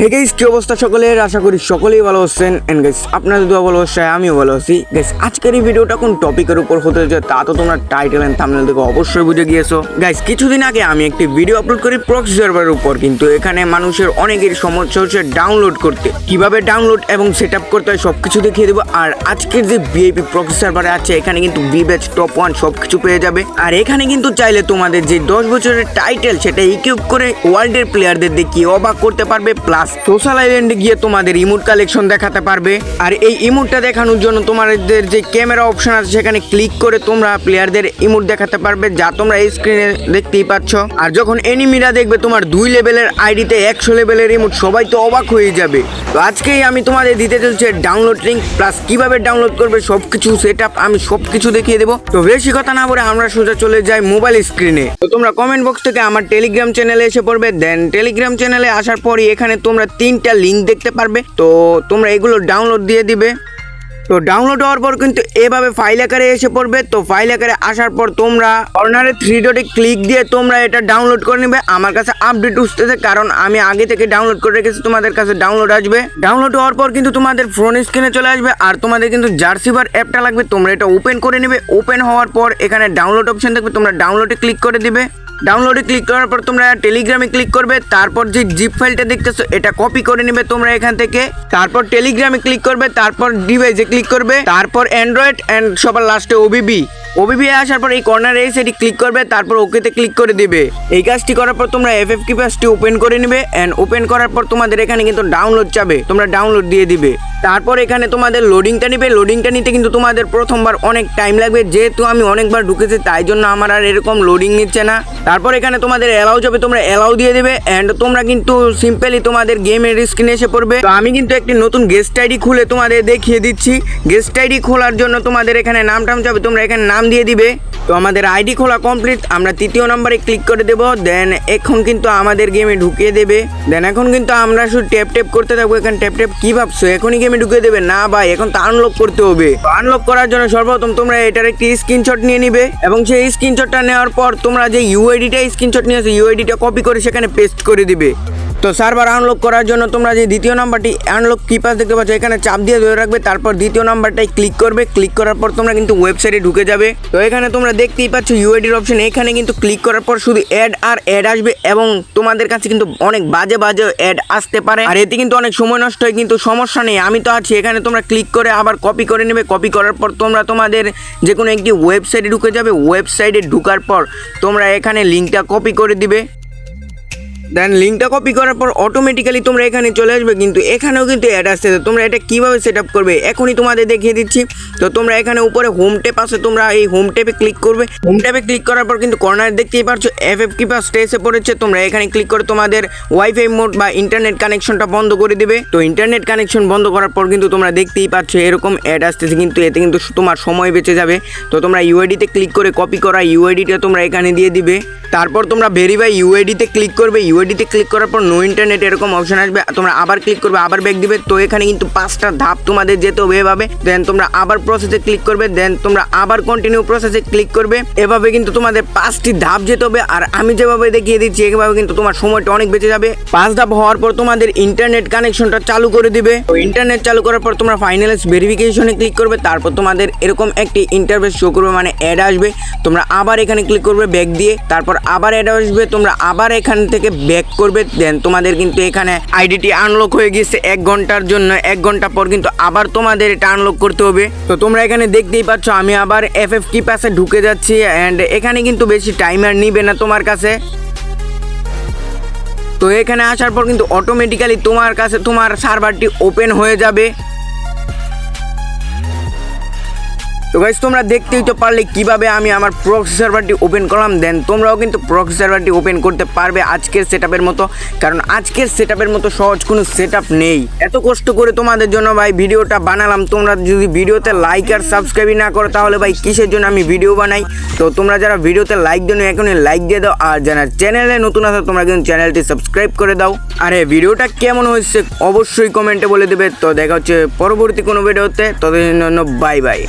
Hey guys কি অবস্থা সকলের? আশা করি সকলেই ভালো আছেন। এন্ড গাইস আপনাদের দোয়া ভালো অবশ্যই আমিও ভালো আছি। গাইস আজকের এই ভিডিওটা কোন টপিকের উপর হতে যাচ্ছে তা তো তোমরা টাইটেল এন্ড থাম্বনেল দেখে অবশ্যই বুঝে গিয়েছো। গাইস কিছুদিন আগে আমি একটি ভিডিও আপলোড করি প্রক্সি সার্ভারের উপর, কিন্তু এখানে মানুষের অনেকের সমস্যা হচ্ছে ডাউনলোড করতে। কীভাবে ডাউনলোড এবং সেট আপ করতে হয় সবকিছু দেখিয়ে দেবো। আর আজকের যে ভিআইপি প্রক্সি সার্ভারে আছে, এখানে কিন্তু বি ব্যাচ টপ ওয়ান সবকিছু পেয়ে যাবে। আর এখানে কিন্তু চাইলে তোমাদের যে দশ বছরের টাইটেল সেটা ইকুইপ করে ওয়ার্ল্ডের প্লেয়ারদের দেখিয়ে অবাক করতে পারবে। প্লাস সোশ্যাল আইল্যান্ডে গিয়ে তোমাদের ইমোট কালেকশন দেখাতে পারবে। আর এই ইমোটটা দেখানোর জন্য তোমাদের যে ক্যামেরা অপশন আছে, সেখানে ক্লিক করে তোমরা প্লেয়ারদের ইমোট দেখাতে পারবে, যা তোমরা এই স্ক্রিনে দেখতেই পাচ্ছ। আর যখন এনিমিরা দেখবে তোমার দুই লেভেলের আইডিতে একশো লেভেলের ইমোট সবাই তো অবাক হয়ে যাবে। তো আজকেই আমি তোমাদের দিতে চলছে ডাউনলোড লিঙ্ক প্লাস কীভাবে ডাউনলোড করবে সব কিছু সেট আমি সব কিছু দেখিয়ে দেবো। তো বেশি কথা না বলে আমরা সোজা চলে যাই মোবাইল স্ক্রিনে তো তোমরা কমেন্ট বক্স থেকে আমার টেলিগ্রাম চ্যানেলে এসে পড়বে দেন টেলিগ্রাম চ্যানেলে আসার পরই এখানে তোমরা তিনটা লিঙ্ক দেখতে পারবে। তো তোমরা এগুলো ডাউনলোড দিয়ে দিবে। তো ডাউনলোড হওয়ার পর কিন্তু এভাবে ফাইল আকারে এসে পড়বে। তো ফাইল আকারে আসার পর তোমরা কর্নারে থ্রি ডটে ক্লিক দিয়ে তোমরা এটা ডাউনলোড করে নেবে। আমার কাছে আপডেট উঠতেছে কারণ আমি আগে থেকে ডাউনলোড করে রেখেছি, তোমাদের কাছে ডাউনলোড আসবে। ডাউনলোড হওয়ার পর কিন্তু তোমাদের ফোন স্ক্রিনে চলে আসবে আর তোমাদের কিন্তু জার্সিবার অ্যাপটা লাগবে, তোমরা এটা ওপেন করে নেবে। ওপেন হওয়ার পর এখানে ডাউনলোড অপশন থাকবে তোমরা ডাউনলোডে ক্লিক করে দিবে। ডাউনলোডে ক্লিক করার পর তোমরা টেলিগ্রামে ক্লিক করবে, তারপর যে জিপ ফাইলটা দেখতেছো, এটা কপি করে নেবে তোমরা এখান থেকে। তারপর টেলিগ্রামে ক্লিক করবে, তারপর ডিভাইসে ক্লিক করবে তারপর অ্যান্ড্রয়েড অ্যান্ড সবার লাস্টে ওবিবি ওবিবি আসার পর এই কর্নারে এসে এটি ক্লিক করবে, তারপর ওকেতে ক্লিক করে দিবে। এই কাজটি করার পর তোমরা এফ এফ কি পাসটি ওপেন করে নেবে অ্যান্ড ওপেন করার পর তোমাদের এখানে কিন্তু ডাউনলোড যাবে, তোমরা ডাউনলোড দিয়ে দিবে। তারপর এখানে তোমাদের লোডিংটা নিবে লোডিংটা নিতে কিন্তু তোমাদের প্রথমবার অনেক টাইম লাগবে, যেহেতু আমি অনেকবার ঢুকেছি, তাই জন্য আমার আর এরকম লোডিং নিচ্ছে না। তারপর এখানে তোমাদের অ্যালাউ যাবে, তোমরা অ্যালাউ দিয়ে দেবে অ্যান্ড তোমরা কিন্তু সিম্পলি তোমাদের গেমের স্ক্রিনে এসে পড়বে। তো আমি কিন্তু একটি নতুন গেস্ট আইডি খুলে তোমাদের দেখিয়ে দিচ্ছি। গেস্ট আইডি খোলার জন্য তোমাদের এখানে নাম টাম যাবে, তোমরা এখানে নাম দিয়ে দিবে। তো আমাদের আইডি খোলা কমপ্লিট আমরা তৃতীয় নম্বরে ক্লিক করে দেব দেন এখন কিন্তু আমাদের গেমে ঢুকিয়ে দেবে। দেন এখন কিন্তু আমরা শুধু ট্যাপ ট্যাপ করতে থাকব, এখানে ট্যাপ ট্যাপ কি ভাবছ? এখনই গেমে ঢুকিয়ে দেবে। না ভাই, এখন তো আনলক করতে হবে। আনলক করার জন্য সর্বপ্রথম তোমরা এটার একটি স্ক্রিনশট নিয়ে নিবে, এবং সেই স্ক্রিনশটটা নেওয়ার পর তোমরা যে ইউআইডিটা স্ক্রিনশট নিয়েছো ইউআইডিটা কপি করে সেখানে পেস্ট করে দিবে। তো সার্ভার আনলক করার জন্য তোমরা যে দ্বিতীয় নাম্বারটি আনলক কিপাস দেখতে পাচ্ছ, এখানে চাপ দিয়ে ধরে রাখবে, তারপর দ্বিতীয় নাম্বারটাই ক্লিক করবে ক্লিক করার পর তোমরা কিন্তু ওয়েবসাইটে ঢুকে যাবে। তো এখানে তোমরা দেখতেই পাচ্ছ ইউআইডির অপশন এখানে কিন্তু ক্লিক করার পর শুধু অ্যাড আর অ্যাড আসবে এবং তোমাদের কাছে কিন্তু অনেক বাজে বাজে অ্যাড আসতে পারে। আর এতে কিন্তু অনেক সময় নষ্ট হয়, কিন্তু সমস্যা নেই, আমি তো আছি। এখানে তোমরা ক্লিক করে আবার কপি করে নেবে। কপি করার পর তোমরা তোমাদের যে কোনো একটি ওয়েবসাইটে ঢুকে যাবে। ওয়েবসাইটে ঢুকার পর তোমরা এখানে লিঙ্কটা কপি করে দিবে। দেন লিঙ্কটা কপি করার পর অটোমেটিক্যালি তোমরা এখানে চলে আসবে, কিন্তু এখানেও কিন্তু অ্যাড আসছে। তো তোমরা এটা কীভাবে সেট আপ করবে? এখনই তোমাদের দেখিয়ে দিচ্ছি। তো তোমরা এখানে উপরে হোম টেপ আছে, তোমরা এই হোম টেপে ক্লিক করবে। হোম টেপে ক্লিক করার পর কিন্তু কর্নার দেখতেই পারছ এফ এফ কিপার স্টেসে পড়েছে। তোমরা এখানে ক্লিক করে তোমাদের ওয়াইফাই মোড বা ইন্টারনেট কানেকশনটা বন্ধ করে দিবে। তো ইন্টারনেট কানেকশন বন্ধ করার পর কিন্তু তোমরা দেখতেই পাচ্ছ, এরকম অ্যাড আসতেছে, কিন্তু এতে কিন্তু তোমার সময় বেঁচে যাবে। তো তোমরা ইউআইডিতে ক্লিক করে কপি করা ইউআইডিটা তোমরা এখানে দিয়ে দিবে। তারপর তোমরা ভেরিফাই ইউআইডিতে ক্লিক করবে। ইউআইডিতে ক্লিক করার পর নো ইন্টারনেট এরকম অপশন আসবে। তোমরা আবার ক্লিক করবে, আবার ব্যাক দিবে। তো এখানে কিন্তু পাঁচটা ধাপ তোমাদের যেতে হবে এভাবে। দেন তোমরা আবার প্রসেসে ক্লিক করবে। দেন তোমরা আবার কন্টিনিউ প্রসেসে ক্লিক করবে। এভাবে কিন্তু তোমাদের পাঁচটি ধাপ যেতে হবে। আর আমি যেভাবে দেখিয়ে দিচ্ছি, এভাবে কিন্তু তোমার সময়টা অনেক বেঁচে যাবে। পাঁচ ধাপ হওয়ার পর তোমাদের ইন্টারনেট কানেকশনটা চালু করে দিবে। তো ইন্টারনেট চালু করার পর তোমরা ফাইনালাইজ ভেরিফিকেশনে ক্লিক করবে। তারপর তোমাদের এরকম একটি ইন্টারভেস শো করবে মানে অ্যাড আসবে। তোমরা আবার এখানে ক্লিক করবে ব্যাক দিয়ে। তারপর আবার অ্যাড আসবে। তোমরা আবার এখান থেকে ব্যাক করবে দেন তোমাদের কিন্তু এখানে আইডিটি আনলক হয়ে গিয়েছে এক ঘণ্টার জন্য। এক ঘণ্টা পর কিন্তু আবার তোমাদের এটা আনলক করতে হবে। তো তোমরা এখানে দেখতেই পাচ্ছ, আমি আবার এফ এফ কি পাশে ঢুকে যাচ্ছি অ্যান্ড এখানে কিন্তু বেশি টাইমার নিবে না তোমার কাছে। তো এখানে আসার পর কিন্তু অটোমেটিক্যালি তোমার কাছে তোমার সার্ভারটি ওপেন হয়ে যাবে। তো গাইজ তোমরা দেখতেই তো পারলে কীভাবে আমি আমার প্রক্সি সার্ভারটি ওপেন করলাম। দেন তোমরাও কিন্তু প্রক্সি সার্ভারটি ওপেন করতে পারবে আজকের সেটআপের মতো। কারণ আজকের সেটআপের মতো সহজ কোনো সেটআপ নেই। এত কষ্ট করে তোমাদের জন্য ভাই ভিডিওটা বানালাম। তোমরা যদি ভিডিওতে লাইক আর সাবস্ক্রাইব না করো, তাহলে ভাই কিসের জন্য আমি ভিডিও বানাই? তো তোমরা যারা ভিডিওতে লাইক দেন এখনই লাইক দিয়ে দাও। আর যারা চ্যানেলে নতুন আসো তোমরা কিন্তু চ্যানেলটি সাবস্ক্রাইব করে দাও। আরে ভিডিওটা কেমন হয়েছে অবশ্যই কমেন্টে বলে দেবে। তো দেখা হচ্ছে পরবর্তী কোনো ভিডিওতে ততদিন জন্য বাই বাই